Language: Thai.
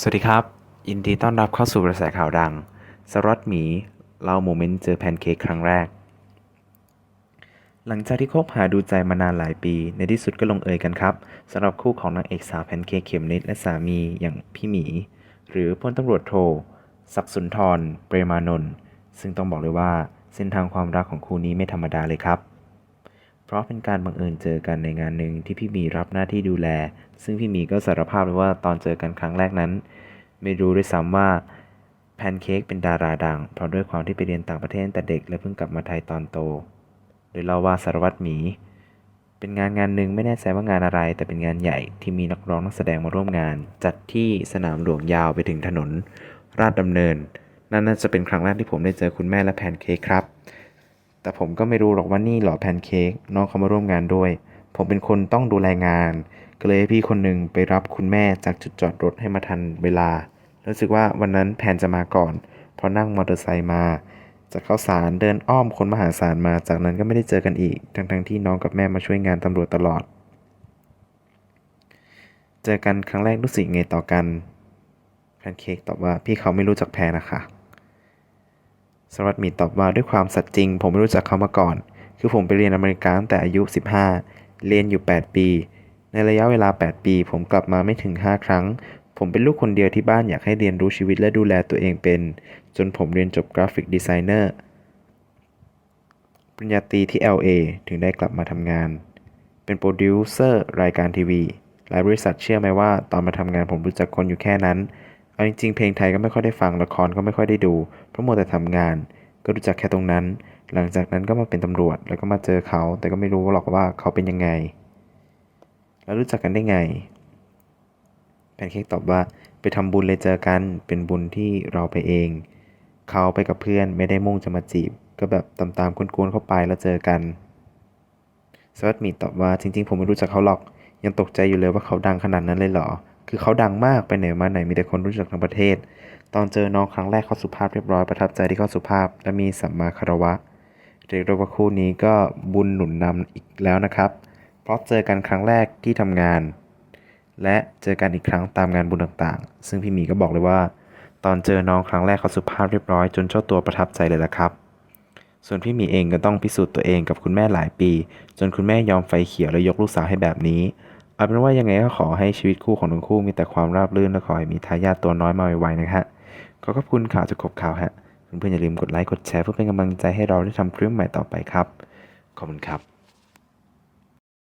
สวัสดีครับ ยินดีต้อนรับเข้าสู่กระแสข่าวดัง สรอตหมีเล่าโมเมนต์เจอแพนเค้กครั้งแรก หลังจากที่คบหาดูใจมานานหลายปี ในที่สุดก็ลงเอยกันครับสำหรับคู่ของนางเอกสาวแพนเค้กเข็มนิดและสามีอย่างพี่หมี หรือพลตำรวจโทศักดิ์สุนทร เปรมานนท์ซึ่งต้องบอกเลยว่าเส้นทางความรักของคู่นี้ไม่ธรรมดาเลยครับ เพราะเป็นการบังเอิญเจอกันในงานหนึ่งที่พี่หมีรับหน้าที่ดูแล ซึ่งพี่หมีก็สารภาพเลยว่าตอนเจอกันครั้งแรกนั้น ไม่รู้ด้วยซ้ำว่าแพนเค้กเป็นดาราดัง เพราะด้วยความที่ไปเรียนต่างประเทศแต่เด็กและเพิ่งกลับมาไทยตอนโต โดยเล่าว่าสารวัตรหมี เป็นงานงานหนึ่งไม่แน่ใจว่างานอะไร แต่เป็นงานใหญ่ที่มีนักร้องนักแสดงมาร่วมงาน จัดที่สนามหลวงยาวไปถึงถนน ราชดำเนิน นั่นน่าจะเป็นครั้งแรกที่ผมได้เจอคุณแม่และแพนเค้กครับ แต่ผมก็ไม่รู้หรอกว่านี่เหรอแพนเค้กน้องเขามาร่วมงานด้วย ผมเป็นคนต้องดูแลงาน ก็เลยให้พี่คนหนึ่งไปรับคุณแม่จากจุดจอดรถให้มาทันเวลา รู้สึกว่าวันนั้นแพนจะมาก่อน เพราะนั่งมอเตอร์ไซค์มาจากข้าวสารเดินอ้อมคนมหาศาลมา จากนั้นก็ไม่ได้เจอกันอีก ทั้งๆที่น้องกับแม่มาช่วยงานตำรวจตลอด เจอกันครั้งแรกรู้สึกไงต่อกันแพนเค้กตอบว่าพี่เขาไม่รู้จักแพนนะคะ สวัสดีตอบว่าด้วยความสัตย์จริง ผมไม่รู้จักเขามาก่อน คือผมไปเรียนอเมริกาตั้งแต่อายุ 15 เรียนอยู่ 8 ปี ในระยะเวลา 8 ปี ผมกลับมาไม่ถึง 5 ครั้ง ผมเป็นลูกคนเดียวที่บ้านอยากให้เรียนรู้ชีวิตและดูแลตัวเองเป็น จนผมเรียนจบกราฟิกดีไซเนอร์ปริญญาตรีที่ LA ถึงได้กลับมาทำงาน เป็นโปรดิวเซอร์รายการทีวี หลายบริษัทเชื่อไหมว่า ตอนมาทำงานผมรู้จักคนอยู่แค่นั้น เอาจริงๆเพลงไทยก็ไม่ค่อยได้ฟังละครก็ไม่ค่อยได้ดู เพราะมัวแต่ทำงาน ก็รู้จักแค่ตรงนั้น หลังจากนั้นก็มาเป็นตำรวจแล้วก็มาเจอเขา แต่ก็ไม่รู้หรอกว่าเขาเป็นยังไง แล้วรู้จักกันได้ไงแพนเค้กตอบว่าไปทำบุญเลยเจอกันเป็นบุญที่เราไปเอง เขาไปกับเพื่อนไม่ได้มุ่งจะมาจีบ ก็แบบตามๆกวนๆเข้าไปแล้วเจอกันสวัสดีตอบว่าจริงๆ ผมไม่รู้จักเขาหรอกยังตกใจอยู่เลยว่าเขาดังขนาดนั้นเลยเหรอ คือเขาดังมากไปไหนมาไหนมีแต่คนรู้จักทั้งประเทศ ตอนเจอน้องครั้งแรกเขาสุภาพเรียบร้อยประทับใจที่เขาสุภาพ และมีสัมมาคารวะเรียกได้ว่าคู่นี้ก็บุญหนุนนำอีกแล้วนะครับ เพราะเจอกันครั้งแรกที่ทำงาน และเจอกันอีกครั้งตามงานบุญต่างๆ ซึ่งพี่หมีก็บอกเลยว่า ตอนเจอน้องครั้งแรกเขาสุภาพเรียบร้อยจนเจ้าตัวประทับใจเลยละครับ ส่วนพี่หมีเองก็ต้องพิสูจน์ตัวเองกับคุณแม่หลายปี จนคุณแม่ยอมไฟเขียวและยกลูกสาวให้แบบนี้ เอาเป็นว่ายังไงก็ขอให้ชีวิตคู่ของทั้งคู่มีแต่ความราบรื่นและขอให้มีทายาทตัวน้อยมาไวๆนะฮะขอขอบคุณข่าวจากขบข่าวฮะเพื่อนๆอย่าลืมกดไลค์กดแชร์เพื่อเป็นกำลังใจให้เราได้ทำคลิปใหม่ต่อไปครับ ขอบคุณครับ